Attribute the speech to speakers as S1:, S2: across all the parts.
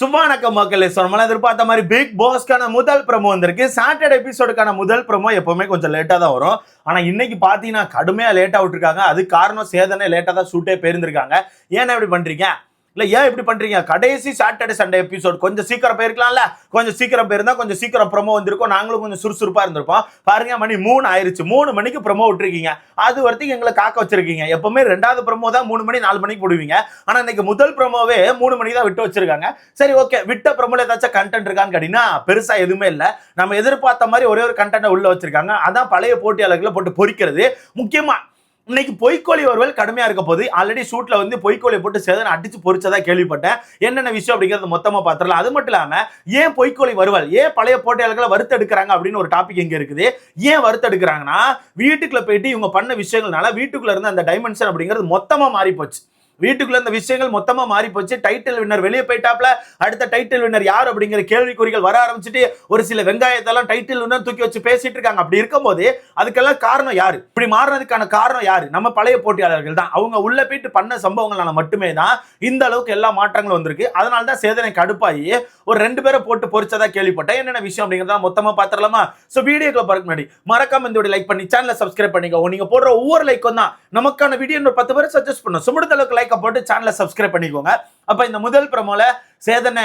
S1: சும்மானக்க மக்களே சொன்ன எதிர்பார்த்த மாதிரி பிக் பாஸ்க்கான முதல் ப்ரமோ வந்திருக்கு. சாட்டர்டே எபிசோடுக்கான முதல் ப்ரமோ எப்போவுமே கொஞ்சம் லேட்டாக தான் வரும். ஆனால் இன்னைக்கு பார்த்தீங்கன்னா கடுமையாக லேட்டாக விட்டுருக்காங்க. அது காரணம் சேதனை லேட்டாக தான் ஷூட்டே போயிருந்திருக்காங்க ஏன் இப்படி பண்ணுறீங்க இல்லை ஏன் இப்படி பண்ணுறீங்க கடைசி சாட்டர்டே சண்டே எபிசோட் கொஞ்சம் சீக்கிரம் போயிருக்கலாம்ல? கொஞ்சம் சீக்கிரம் போயிருந்தா கொஞ்சம் சீக்கிரம் ப்ரமோ வந்திருக்கும். நாங்களும் கொஞ்சம் சுறுசுறுப்பாக இருந்திருப்போம். பாருங்க மணி மூணு ஆயிருச்சு. மூணு மணிக்கு ப்ரமோ விட்டுருக்கீங்க. அது வரைக்கும் எங்களை காக்க வச்சிருக்கீங்க. எப்பவுமே ரெண்டாவது ப்ரமோ தான் மூணு மணி நாலு மணிக்கு போடுவீங்க. ஆனால் இன்னைக்கு முதல் ப்ரமோவே மூணு மணி தான் விட்டு வச்சிருக்காங்க. சரி ஓகே விட்ட ப்ரமோல ஏதாச்சும் கண்டென்ட் இருக்கான்னு கேட்டீங்கன்னா பெருசா எதுவுமே இல்லை. நம்ம எதிர்பார்த்த மாதிரி ஒரே ஒரு கண்டென்ட் உள்ள வச்சிருக்காங்க. அதான் பழைய போட்டியாளர்களை போட்டு பொறிக்கிறது. முக்கியமா இன்னைக்கு பொய்க்கோழி ஒருவேல் கடுமையா இருக்க போது ஆல்ரெடி ஷூட்ல வந்து பொய்க்கோழி போட்டு சேதனை அடிச்சு பொறிச்சதா கேள்விப்பட்டேன். என்னென்ன விஷயம் அப்படிங்கிறது மொத்தமா பாத்திரல அது மட்டும் இல்லாம ஏன் பொய்க்கோழி வருவல் ஏன் பழைய போட்டியாளர்களை வறுத்தெடுக்கிறாங்க அப்படின்னு ஒரு டாபிக் இங்க இருக்குது. ஏன் வறுத்தெடுக்கிறாங்கன்னா வீட்டுக்குள்ள போயிட்டு இவங்க பண்ண விஷயங்கள்னால வீட்டுக்குள்ள இருந்த அந்த டைமென்ஷன் அப்படிங்கிறது மொத்தமா மாறி போச்சு வீட்டுக்குள்ள இந்த விஷயங்கள் மொத்தமா மாறி போச்சு டைட்டில் வின்னர் வெளியே போயிட்டாப்ல. அடுத்த டைட்டில் வின்னர் யார் அப்படிங்கிற கேள்விக்குறிகள் வர ஆரம்பிச்சுட்டு ஒரு சில வெங்காயத்தெல்லாம் டைட்டில் வின்னர் தூக்கி வச்சு பேசிட்டு இருக்காங்க. அப்படி இருக்கும்போது அதுக்கெல்லாம் காரணம் யாரு? இப்படி மாறினதுக்கான காரணம் யாரு? நம்ம பழைய போட்டியாளர்கள் தான். அவங்க உள்ள போயிட்டு பண்ண சம்பவங்களால மட்டுமே தான் இந்த அளவுக்கு எல்லா மாற்றங்களும் வந்திருக்கு. அதனால தான் சேதனை கடுப்பாகி ஒரு ரெண்டு பேரை போட்டு பொறிச்சதா கேள்விப்பட்டேன். என்னென்ன விஷயம் அப்படிங்கிறத மொத்தமா பாத்திரலாமா ஸோ வீடியோக்குள்ள பார்க்க முன்னாடி மறக்காம இந்த லைக் பண்ணி சேனலை சப்ஸ்கிரைப் பண்ணிக்கோ. நீங்க போடுற ஒவ்வொரு லைக்கும் தான். நமக்கான வீடியோ பத்து பேர் சஜஸ்ட் பண்ணும். சுமுடுத்த அளவுக்கு லைக்கை போட்டு சேனலை சப்ஸ்கிரைப் பண்ணிக்கோங்க. அப்போ இந்த முதல் ப்ரமோல சேதனை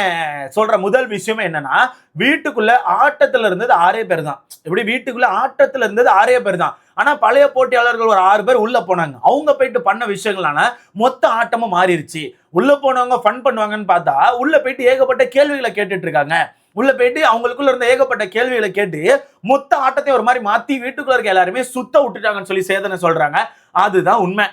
S1: சொல்ற முதல் விஷயமே என்னன்னா வீட்டுக்குள்ள ஆட்டத்துல இருந்தது ஆறே பேர் தான். இப்படி வீட்டுக்குள்ள ஆட்டத்துல இருந்தது ஆறே பேர் தான். ஆனா பழைய போட்டியாளர்கள் ஒரு ஆறு பேர் உள்ள போனாங்க. அவங்க போயிட்டு பண்ண விஷயங்களான மொத்த ஆட்டமும் மாறிடுச்சு உள்ள போனவங்க ஃபன் பண்ணுவாங்கன்னு பார்த்தா உள்ள போயிட்டு ஏகப்பட்ட கேள்விகளை கேட்டுட்டு இருக்காங்க. உள்ள போயிட்டு அவங்களுக்குள்ள இருந்த ஏகப்பட்ட கேள்விகளை கேட்டு மொத்த ஆட்டத்தை ஒரு மாதிரி மாத்தி வீட்டுக்குள்ள இருக்க எல்லாருமே சுத்த விட்டுட்டாங்கன்னு சொல்லி சேதனை சொல்றாங்க. அதுதான் உண்மை.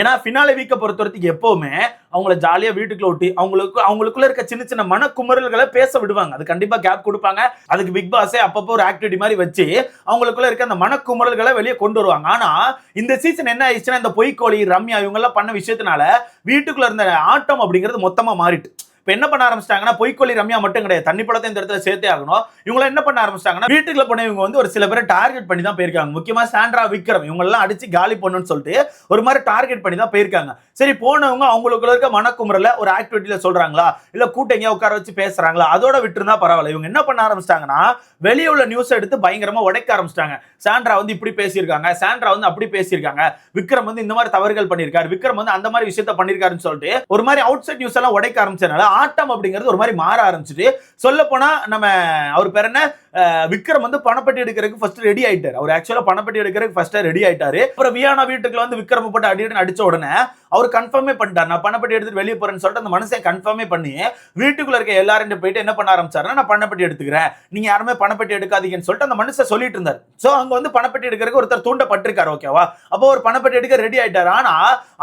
S1: ஏன்னா ஃபினாலே வீக்கை பொறுத்த வரைக்கும் எப்போவுமே அவங்கள ஜாலியாக வீட்டுக்குள்ள ஒட்டி அவங்களுக்கு அவங்களுக்குள்ள இருக்க சின்ன சின்ன மனக்குமுறல்களை பேச விடுவாங்க. அது கண்டிப்பாக கேப் கொடுப்பாங்க. அதுக்கு பிக் பாஸே அப்பப்போ ஒரு ஆக்டிவிட்டி மாதிரி வச்சு அவங்களுக்குள்ள இருக்க அந்த மனக்குமுறல்களை வெளியே கொண்டு வருவாங்க. ஆனால் இந்த சீசன் என்ன ஆயிடுச்சுன்னா இந்த பொய்க்கோழி ரம்யா இவங்கெல்லாம் பண்ண விஷயத்தினால வீட்டுக்குள்ள இருந்த ஆட்டம் அப்படிங்கிறது மொத்தமாக மாறிட்டு. இப்போ என்ன பண்ண ஆரம்பிச்சிட்டாங்கன்னா பொய்க்கொல்லி ரம்யா மட்டும் கிடையாது. தண்ணி பழத்தை இந்த இடத்துல சேர்த்தே ஆகணும். இவங்க என்ன பண்ண ஆரம்பிச்சிட்டாங்கன்னா வீட்டுக்குள்ள போன இவங்க வந்து ஒரு சில பேரை டார்கெட் பண்ணி தான் போயிருக்காங்க. முக்கியமாக சாண்ட்ரா விக்ரம் இவங்கெல்லாம் அடிச்சு காலி பண்ணுன்னு சொல்லிட்டு ஒரு மாதிரி டார்கெட் பண்ணி தான் போயிருக்காங்க. சரி போனவங்க அவங்களுக்குள்ள இருக்க மனக்குமுறல ஒரு ஆக்டிவிட்டியில சொல்றாங்களா? இல்ல கூட்டங்க உட்கார வச்சு பேசுறாங்களா? அதோட விட்டுருந்தா பரவாயில்ல. இவங்க என்ன பண்ண ஆரம்பிச்சிட்டாங்கன்னா வெளியே உள்ள நியூஸ் எடுத்து பயங்கரமா உடைக்க ஆரம்பிச்சிட்டாங்க. சாண்ட்ரா வந்து இப்படி பேசியிருக்காங்க சாண்ட்ரா வந்து அப்படி பேசியிருக்காங்க விக்ரம் வந்து இந்த மாதிரி தவறுகள் பண்ணியிருக்காரு விக்ரம் வந்து அந்த மாதிரி விஷயத்த பண்ணியிருக்காருன்னு சொல்லிட்டு ஒரு மாதிரி அவுட் சைட் நியூஸ் எல்லாம் உடைக்க ஆரம்பிச்சதுனால ஆட்டம் அப்படிங்கிறது ஒரு மாதிரி மாற ஆரம்பிச்சுட்டு சொல்ல போனா நம்ம அவர் பேர் என்ன? விக்ரம் வந்து பணப்பட்டி எடுக்கிறதுக்கு ஃபர்ஸ்ட் ரெடி ஆயிட்டாரு. அவர் ஆக்சுவலா பணப்பட்டி எடுக்கிறதுக்கு ஃபர்ஸ்ட் ரெடி ஆயிட்டாரு. அப்புறம் வியானா வீட்டுக்குள்ள வந்து விக்ரம் போட்டு அடி அடின்னு அடிச்ச உடனே அவர் கன்ஃபார்மே பண்ணிட்டார். நான் பணப்பட்டி எடுத்துட்டு வெளியே போறேன்னு சொல்லிட்டு அந்த மனுஷன் கன்ஃபார்மே பண்ணி வீட்டுக்குள்ள இருக்க எல்லாரும் போயிட்டு என்ன பண்ண ஆரம்பிச்சாருன்னா நான் பணப்பட்டி எடுத்துக்கிறேன். நீங்க யாருமே பணப்பட்டி எடுக்காதீங்கன்னு சொல்லிட்டு அந்த மனுஷன் சொல்லிட்டு இருந்தார். சோ அங்க வந்து பணப்பட்டி எடுக்கிறதுக்கு ஒருத்தர் தூண்டப்பட்டிருக்காரு ஓகேவா அப்போ ஒரு பணப்பட்டி எடுக்க ரெடி ஆயிட்டாரு. ஆனா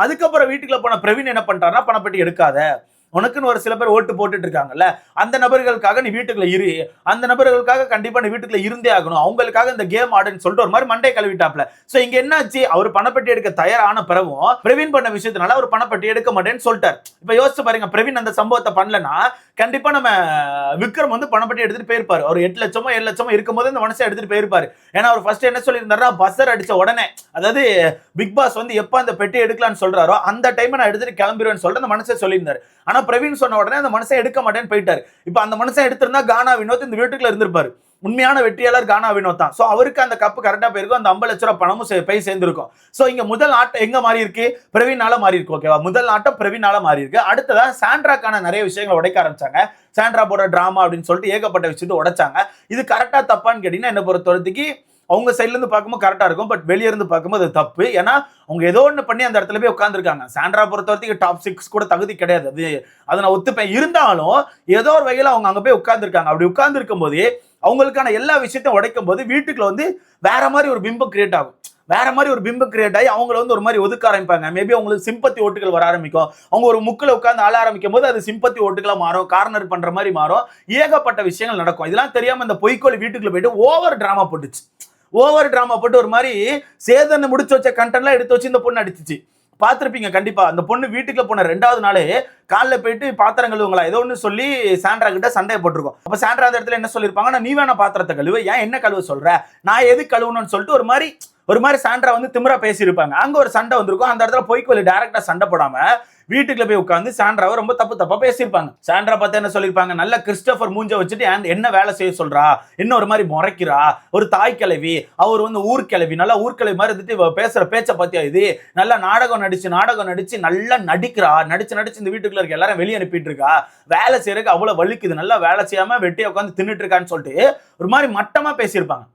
S1: அதுக்கப்புறம் வீட்டுக்குள்ள போன பிரவீன் என்ன பண்றாருன்னா பணப்பட்டி எடுக்காத. உனக்குன்னு ஒரு சில பேர் ஓட்டு போட்டுட்டு இருக்காங்கல்ல அந்த நபர்களுக்காக நீ வீட்டுக்குள்ள இரு. அந்த நபர்களுக்காக கண்டிப்பா நீ வீட்டுக்குள்ள இருந்தே ஆகணும். அவங்களுக்காக இந்த கேம் ஆடுன்னு சொல்லிட்டு ஒரு மாதிரி மண்டே கழுவிட்டாப்ல. சோ இங்க என்னாச்சு? அவர் பணப்பட்டி எடுக்க தயாரான பிறவும் பிரவீன் பண்ண விஷயத்தினால அவர் பணப்பட்டி எடுக்க மாட்டேன்னு சொல்லிட்டார். இப்ப யோசிச்சு பாருங்க பிரவீன் அந்த சம்பவத்தை பண்ணலன்னா கண்டிப்பா நம்ம விக்ரம் வந்து பணப்பட்டி எடுத்துட்டு போயிருப்பாரு. அவர் எட்டு லட்சமோ ஏழு லட்சமோ இருக்கும்போது இந்த மனசை எடுத்துட்டு போயிருப்பாரு. ஏன்னா அவர் ஃபர்ஸ்ட் என்ன சொல்லியிருந்தாருன்னா பஸ்ஸர் அடிச்ச உடனே அதாவது பிக் பாஸ் வந்து எப்ப அந்த பெட்டி எடுக்கலாம்னு சொல்றாரோ அந்த டைம் நான் எடுத்துட்டு கிளம்பிடுவேன்னு சொல்லிட்டு அந்த மனசை சொல்லியிருந்தாரு. ஆனா பிரவீன் சொன்ன உடனே அந்த மனுஷன் எடுக்க மாட்டேன்னு போயிட்டாரு. இப்ப அந்த மனுஷன் எடுத்திருந்தா கானா வினோத் இந்த வீட்டுக்குள்ள இருந்திருப்பாரு. உண்மையான வெற்றியாளர் கானா வினோத் தான். ஸோ அவருக்கு அந்த கப்பு கரெக்டாக போயிருக்கும். அந்த ஐம்பது லட்ச ரூபா பணமும் போய் சேர்ந்திருக்கும். ஸோ இங்க முதல் ஆட்டம் எங்க மாறி இருக்கு? பிரவீனால மாறி இருக்கு ஓகேவா முதல் ஆட்டம் பிரவீனால மாறி இருக்கு. அடுத்ததா சாண்ட்ராக்கான நிறைய விஷயங்களை உடைக்க ஆரம்பிச்சாங்க. சாண்ட்ரா போட ட்ராமா அப்படின்னு சொல்லிட்டு ஏகப்பட்ட விஷயத்தை உடைச்சாங்க. இது கரெக்டா தப்பான்னு கேட்டீங்கன்னா என்ன பொறுத்த அவங்க சைட்லேருந்து பார்க்கும்போது கரெக்டாக இருக்கும். பட் வெளியே இருந்து பார்க்கும்போது அது தப்பு. ஏன்னா அவங்க ஏதோ ஒன்று பண்ணி அந்த இடத்துல போய் உட்காந்துருக்காங்க சாண்ட்ரா பொறுத்த வரைக்கும் டாப் சிக்ஸ் கூட தகுதி கிடையாது. அது அதை நான் ஒத்துப்பேன். இருந்தாலும் ஏதோ ஒரு வகையில் அவங்க அங்கே போய் உட்காந்துருக்காங்க அப்படி உட்காந்துருக்கும் போது அவங்களுக்கான எல்லா விஷயத்தையும் உடைக்கும் போது வீட்டுக்குள்ள வந்து வேற மாதிரி ஒரு பிம்பம் கிரியேட் ஆகும். வேற மாதிரி ஒரு பிம்பம் கிரியேட் ஆகி அவங்கள வந்து ஒரு மாதிரி ஒதுக்க ஆரம்பிப்பாங்க. மேபி அவங்களுக்கு சிம்பத்தி ஓட்டுகள் வர ஆரம்பிக்கும். அவங்க ஒரு முக்கில் உட்காந்து ஆள ஆரம்பிக்கும் போது அது சிம்பத்தி ஓட்டுகளாக மாறும். கார்னர் பண்ற மாதிரி மாறும். ஏகப்பட்ட விஷயங்கள் நடக்கும். இதெல்லாம் தெரியாம இந்த பொய்க்கோழி வீட்டுக்குள்ள போயிட்டு ஓவர் டிராமா போட்டுச்சு. ஓவர் ட்ராமா போட்டு ஒரு மாதிரி சேதனை முடிச்சு வச்ச கண்டென்ட்லாம் எடுத்து வச்சு இந்த பொண்ணு அடிச்சிச்சு. பார்த்துருப்பீங்க கண்டிப்பா. அந்த பொண்ணு வீட்டுக்குள்ள போன ரெண்டாவது நாளே காலைல போயிட்டு பாத்திரம் கழுவுங்களா? ஏதோ ஒன்று சொல்லி சாண்ட்ரா கிட்ட சண்டையை போட்டிருக்கோம். அப்ப சாண்ட்ரா அந்த இடத்துல என்ன சொல்லியிருப்பாங்க நான் நீ வேணா பாத்திரத்தை கழுவு. ஏன் என்ன கழுவு சொல்ற? நான் எது கழுவணும்னு சொல்லிட்டு ஒரு மாதிரி ஒரு மாதிரி சாண்ட்ரா வந்து திமிரா பேசியிருப்பாங்க. அங்க ஒரு சண்டை வந்திருக்கும். அந்த இடத்துல பொய்க்கோலி டேரக்டா சண்டை போடாம வீட்டுக்குள்ள போய் உட்காந்து சாண்ட்ராவை ரொம்ப தப்பு தப்பா பேசியிருப்பாங்க. சாண்ட்ரா பார்த்து என்ன சொல்லியிருப்பாங்க? நல்ல கிறிஸ்டபர் மூஞ்ச வச்சுட்டு என்ன வேலை செய்ய சொல்றா? என்ன ஒரு மாதிரி முறைக்கிறா? ஒரு தாய் கிழவி அவர் வந்து ஊர் கிளவி நல்லா ஊர்க்கிழவி மாதிரி இருந்துட்டு பேசுற பேச்ச பத்தியா இது? நல்லா நாடகம் நடிச்சு நாடகம் நடிச்சு நல்லா நடிக்கிறா? நடிச்சு நடிச்சு இந்த வீட்டுக்குள்ள இருக்க எல்லாரும் வெளியே அனுப்பிட்டு இருக்கா? வேலை செய்யறதுக்கு அவ்வளவு வலிக்குது. நல்லா வேலை செய்யாம வெட்டியா உட்காந்து தின்னுட்டு இருக்கான்னு சொல்லிட்டு ஒரு மாதிரி மட்டமா பேசியிருப்பாங்க.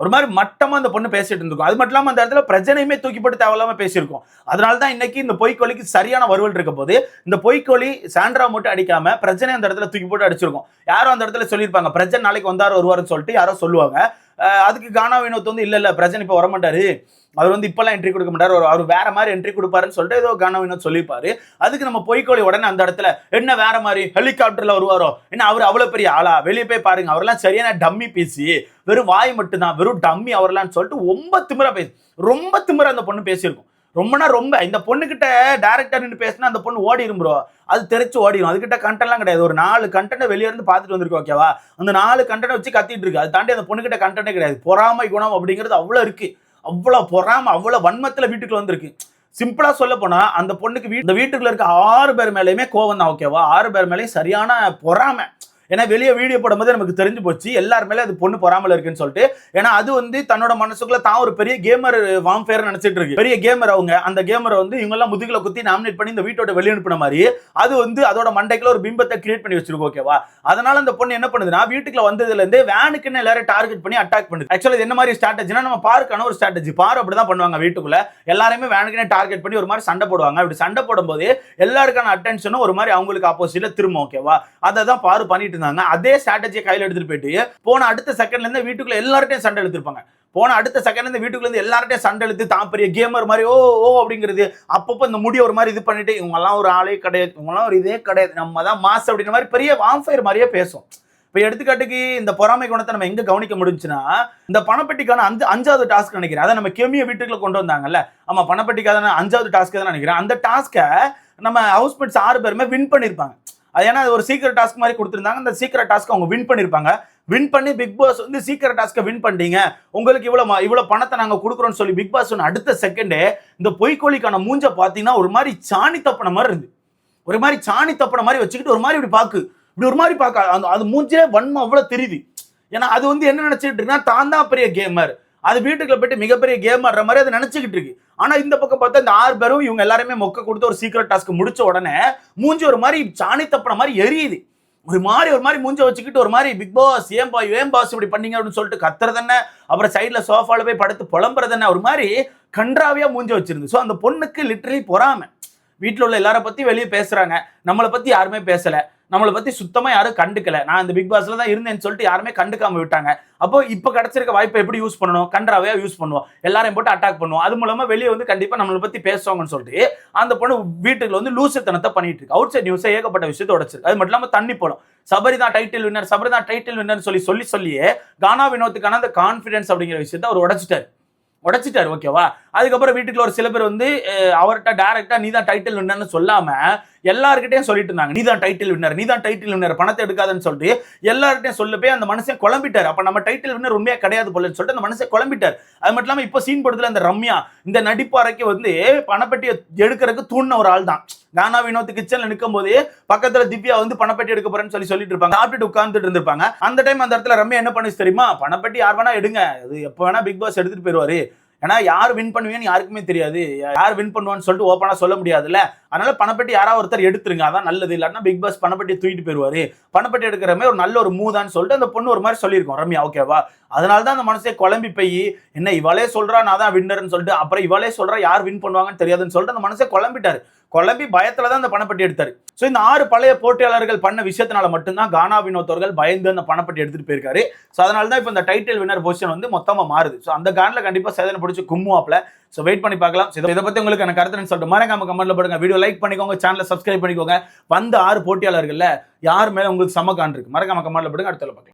S1: ஒரு மாதிரி மட்டமா அந்த பொண்ணு பேசிட்டு இருந்திருக்கும். அது மட்டும் இல்லாமல் அந்த இடத்துல பிரச்சனையுமே தூக்கி போட்டு தேவையில்லாம பேசியிருக்கோம். அதனால தான் இன்னைக்கு இந்த பொய்க்கோழிக்கு சரியான வருவல் இருக்க போது இந்த பொய்க்கோழி சாண்ட்ரா மட்டும் அடிக்காம பிரச்சனை அந்த இடத்துல தூக்கி போட்டு அடிச்சிருக்கோம். யாரும் அந்த இடத்துல சொல்லியிருப்பாங்க பிரச்சனை நாளைக்கு வந்தாரு வருவாருன்னு சொல்லிட்டு யாரோ சொல்லுவாங்க. அதுக்கு கானா வினோத் வந்து இல்லை இல்லை பிரச்சனை இப்போ வரமாட்டாரு. அவர் வந்து இப்பெல்லாம் என்ட்ரி கொடுக்க மாட்டார். அவர் அவர் வேற மாதிரி என்ட்ரி கொடுப்பாருன்னு சொல்லிட்டு ஏதோ கானா வினோத் சொல்லியிருப்பாரு அதுக்கு நம்ம பொய்க்கோழி உடனே அந்த இடத்துல என்ன வேற மாதிரி? ஹெலிகாப்டர்ல வருவாரோ? என்ன அவர் அவ்வளோ பெரிய ஆளா? வெளியே போய் பாருங்க. அவரெல்லாம் சரியான டம்மி பேசி வெறும் வாய் மட்டும்தான். வெறும் டம்மி அவர்லாம்னு சொல்லிட்டு ரொம்ப திமிரா பேசி ரொம்ப திமிரா அந்த பொண்ணு பேசியிருக்கும். ரொம்பனா ரொம்ப. இந்த பொண்ணுக்கிட்ட டேரக்டர் நின்று பேசினா அந்த பொண்ணு ஓடிடும் ப்ரோ அது தெரிச்சு ஓடிடும் அதுக்கிட்ட கண்டென்ட்லாம் கிடையாது. ஒரு நாலு கண்டென்ட் வெளியே இருந்து பார்த்துட்டு வந்திருக்கு ஓகேவா அந்த நாலு கண்டென்ட் வச்சு கத்திட்டு இருக்கு. அது தாண்டி அந்த பொண்ணுக்கிட்ட கண்டென்ட்டே கிடையாது. பொறாமை குணம் அப்படிங்கிறது அவ்வளோ இருக்கு. அவ்வளோ பொறாமை அவ்வளோ வன்மத்தில் வீட்டுக்குள்ள வந்திருக்கு. சிம்பிளாக சொல்ல போனால் அந்த பொண்ணுக்கு வீ இந்த வீட்டுக்குள்ள இருக்க ஆறு பேர் மேலேயுமே கோவம் தான் ஓகேவா ஆறு பேர் மேலேயும் சரியான பொறாமை. ஏன்னா வெளியே வீடியோ போடும்போது நமக்கு தெரிஞ்சு போச்சு. எல்லார் மேலே அது பொண்ணு பொறாமல் இருக்குன்னு சொல்லிட்டு. ஏன்னா அது வந்து தன்னோட மனசுக்குள்ள தான் ஒரு பெரிய கேமர் வாம்ஃபேர் நினைச்சிட்டு இருக்கு. பெரிய கேமர் அவங்க. அந்த கேமரை வந்து இவங்க எல்லாம் குத்தி நாமினேட் பண்ணி இந்த வீட்டோட வெளியனுப்பின மாதிரி அது வந்து அதோட மண்டைக்குள்ள ஒரு பிம்பத்தை கிரியேட் பண்ணி வச்சிருக்கோம் ஓகேவா அதனால அந்த பொண்ணு என்ன பண்ணுதுன்னா வீட்டுக்குள்ள வந்ததுல இருந்து வேனுக்குன்னு எல்லாரும் டார்கெட் பண்ணி அட்டாக் பண்ணுது. ஆக்சுவலி என்ன மாதிரி ஸ்ட்ராட்டஜினா நம்ம பார்க்கான ஒரு ஸ்ட்ராட்டஜி பார் அப்படிதான் பண்ணுவாங்க வீட்டுக்குள்ள. எல்லாருமே வேனுக்குனே டார்கெட் பண்ணி ஒரு மாதிரி சண்டை போடுவாங்க. அப்படி சண்டை போடும்போது எல்லாருக்கான அட்டென்ஷனும் ஒரு மாதிரி அவங்களுக்கு ஆப்போசிட்ல திரும்ப ஓகேவா அதை தான் பாரு பண்ணிட்டு இருந்தாங்க அதே ஸ்ட்ராட்டஜியை கையில் எடுத்துட்டு போயிட்டு போன அடுத்த செகண்ட்ல இருந்து வீட்டுக்குள்ள எல்லார்ட்டையும் சண்டை எடுத்திருப்பாங்க போன அடுத்த செகண்ட்லேருந்து இருந்து வீட்டுக்குள்ள எல்லார்ட்டையும் சண்டை எடுத்து தான் பெரிய கேமர் மாதிரி ஓ ஓ அப்படிங்கிறது அப்பப்போ இந்த முடி ஒரு மாதிரி இது பண்ணிட்டு இவங்கெல்லாம் ஒரு ஆளே கிடையாது இவங்கெல்லாம் ஒரு இதே கிடையாது. நம்ம தான் மாஸ் அப்படின்ற மாதிரி பெரிய வாம்ஃபயர் மாதிரியே பேசும். இப்போ எடுத்துக்காட்டுக்கு இந்த பொறாமை குணத்தை நம்ம எங்கே கவனிக்க முடிஞ்சுன்னா இந்த பணப்பெட்டிக்கான அஞ்சு அஞ்சாவது டாஸ்க் நினைக்கிறேன். அதை நம்ம கெமியை வீட்டுக்குள்ள கொண்டு வந்தாங்கல்ல. ஆமாம் பணப்பெட்டிக்கான அஞ்சாவது டாஸ்க்கு தான் நினைக்கிறேன். அந்த டாஸ்க்கை நம்ம ஹவுஸ்மேட்ஸ் ஆறு பேருமே வின் பண்ணியிருப்பாங்க அது ஏன்னா அது ஒரு சீக்கிரம் டாஸ்க் மாதிரி கொடுத்துருந்தாங்க. அந்த சீக்கிரம் டாஸ்க் அவங்க வின் பண்ணியிருப்பாங்க வின் பண்ணி பிக் பாஸ் வந்து சீக்கிரம் டாஸ்க்கை வின் பண்ணிட்டீங்க. உங்களுக்கு இவ்வளோ ம- இவ்வளோ பணத்தை நாங்கள் கொடுக்குறோம்னு சொல்லி பிக் பாஸ் சொன்ன அடுத்த செகண்டே இந்த பொய்க்கோழிக்கான மூஞ்ச பார்த்தீங்கன்னா ஒரு மாதிரி சாணி தப்பின மாதிரி இருந்து. ஒரு மாதிரி சாணி தப்பின மாதிரி வச்சுக்கிட்டு ஒரு மாதிரி இப்படி பார்க்கு இப்படி ஒரு மாதிரி பார்க்க அந்த அது மூஞ்சே வன்மம் அவ்வளோ தெரியுது. ஏன்னா அது வந்து என்ன நினச்சிட்டு இருக்குன்னா தான் தான் பெரிய கேமர் அது வீட்டுக்குள்ள போயிட்டு மிகப்பெரிய கேம் ஆடுற மாதிரி அதை நினைச்சுக்கிட்டு இருக்கு. ஆனா இந்த பக்கம் பார்த்தா இந்த ஆறு பேரும் இவங்க எல்லாருமே மொக்க கொடுத்து ஒரு சீக்கிரம் டாஸ்க் முடிச்ச உடனே மூஞ்சி ஒரு மாதிரி சாணி தப்பின மாதிரி எரியுது. ஒரு மாதிரி ஒரு மாதிரி மூஞ்ச வச்சுக்கிட்டு ஒரு மாதிரி பிக் பாஸ் ஏன் பா ஏன் பாஸ் இப்படி பண்ணீங்க? அப்படின்னு சொல்லிட்டு கத்துறது என்ன? அப்புறம் சைடில் சோஃபாவில் போய் படுத்து புலம்புறது என்ன? ஒரு மாதிரி கன்றாவியாக மூஞ்ச வச்சிருந்து. ஸோ அந்த பொண்ணுக்கு லிட்டரலி பொறாமை. வீட்டில் உள்ள எல்லாரை பற்றி வெளியே பேசுகிறாங்க நம்மளை பற்றி யாருமே பேசலை. நம்மளை பத்தி சுத்தமா யாரும் கண்டுக்கல. நான் இந்த பிக் பாஸ்ல தான் இருந்தேன்னு சொல்லிட்டு யாருமே கண்டுக்காம விட்டாங்க. அப்போ இப்போ கிடைச்சிருக்க வாய்ப்பை எப்படி யூஸ் பண்ணணும்? கன்றாவையா யூஸ் பண்ணுவோம். எல்லாரையும் போட்டு அட்டாக் பண்ணுவோம். அது மூலமா வெளியே வந்து கண்டிப்பா நம்மளை பத்தி பேசுவாங்கன்னு சொல்லிட்டு அந்த பொண்ணு வீட்டுக்கு வந்து லூசுத்தனத்தை பண்ணிட்டு இருக்கு. அவுட் சைட் நியூஸை ஏகப்பட்ட விஷயத்தை உடச்சிருக்கு. அது மட்டும் இல்லாம தண்ணி போடும். சபரி தான் டைட்டில் வின்னர் சபரி தான் டைட்டில் வின்னர் சொல்லி சொல்லி சொல்லியே கானா வினோத்துக்கான அந்த கான்ஃபிடன்ஸ் அப்படிங்கிற விஷயத்த அவர் உடைச்சிட்டாரு. உடைச்சிட்டாரு ஓகேவா அதுக்கப்புறம் வீட்டுக்குள்ள ஒரு சில பேர் வந்து அவர்கிட்ட அவர்ட்ட டைரக்டா நீ தான் டைட்டில் வின்னர்னு சொல்லாம எல்லார்கிட்டயும் சொல்லிட்டு இருந்தாங்க நீ தான் டைட்டில் வின்னர் நீ தான் டைட்டில் வின்னர் பணத்தை எடுக்காதன்னு சொல்லிட்டு எல்லார்கிட்டையும் சொல்ல போய் அந்த மனுஷன் குழம்பிட்டார். அப்போ நம்ம டைட்டில் வின்னர் உண்மையாக கிடையாது போலன்னு சொல்லிட்டு அந்த மனுஷன் குழம்பிட்டார். அது மட்டும் இல்லாமல் இப்போ சீன் படத்துல அந்த ரம்யா இந்த நடிப்பு அறைக்கு வந்து பணப்பெட்டியை எடுக்கிறதுக்கு தூண்டின ஒரு ஆள் தான். நானா வினோத் கிச்சன்ல நிற்கும் போது பக்கத்துல திவ்யா வந்து பணப்பெட்டி எடுக்க போறேன்னு சொல்லி சொல்லிட்டு இருப்பாங்க. சாப்பிட்டு உட்கார்ந்துட்டு இருந்திருப்பாங்க. அந்த டைம் அந்த இடத்துல ரம்யா என்ன பண்ணுச்சு தெரியுமா? பணப்பெட்டி யார் வேணா எடுங்க. அது எப்போ வேணா பிக் பாஸ் எடுத்துட்டு போயிருவாரு. ஏன்னா யார் வின் பண்ணுவீங்கன்னு யாருக்குமே தெரியாது. யார் வின் பண்ணுவான்னு சொல்லிட்டு ஓப்பனாக சொல்ல முடியாதுல்ல. அதனால பணப்பெட்டி யாராவது ஒருத்தர் எடுத்துருங்க. அதான் நல்லது. இல்லைன்னா பிக் பாஸ் பணப்பெட்டி தூக்கிட்டு போயிருவாரு. பணப்பெட்டி எடுக்கிற மாதிரி ஒரு நல்ல ஒரு மூதான்னு சொல்லிட்டு அந்த பொண்ணு ஒரு மாதிரி சொல்லியிருக்கோம். ரம்யா ஓகேவா அதனால தான் அந்த மனசே குழம்பி போய் என்ன இவளே சொல்கிறா நான் தான் வின்னர்னு சொல்லிட்டு அப்புறம் இவளே சொல்கிறா யார் வின் பண்ணுவாங்கன்னு தெரியாதுன்னு சொல்லிட்டு அந்த மனசே குழம்பிட்டாரு. குழம்பி பயத்துல தான் அந்த பணப்பட்டி எடுத்தாரு. ஸோ இந்த ஆறு பழைய போட்டியாளர்கள் பண்ண விஷயத்தினால மட்டும்தான் கானா வினோத் அவர்கள் பயந்து அந்த பணப்பட்டி எடுத்துட்டு போயிருக்காரு. ஸோ அதனால தான் இப்போ இந்த டைட்டில் வினர் பொசிஷன் வந்து மொத்தமாக மாறுது. ஸோ அந்த கானில் கண்டிப்பாக சேதனை பிடிச்சி கும்முவாப்பில் ஸோ வெயிட் பண்ணி பார்க்கலாம். இதை பற்றி உங்களுக்கு எனக்கு கருத்துன்னு சொல்லிட்டு மறக்காம கமெண்ட்ல போடுங்க. வீடியோ லைக் பண்ணிக்கோங்க சேனலை சப்ஸ்கிரைப் பண்ணிக்கோங்க. வந்த ஆறு போட்டியாளர்களில் யார் மேலே உங்களுக்கு சம கான் இருக்கு மறக்காம கமெண்ட்ல போடுங்க. அடுத்த பார்க்கலாம்.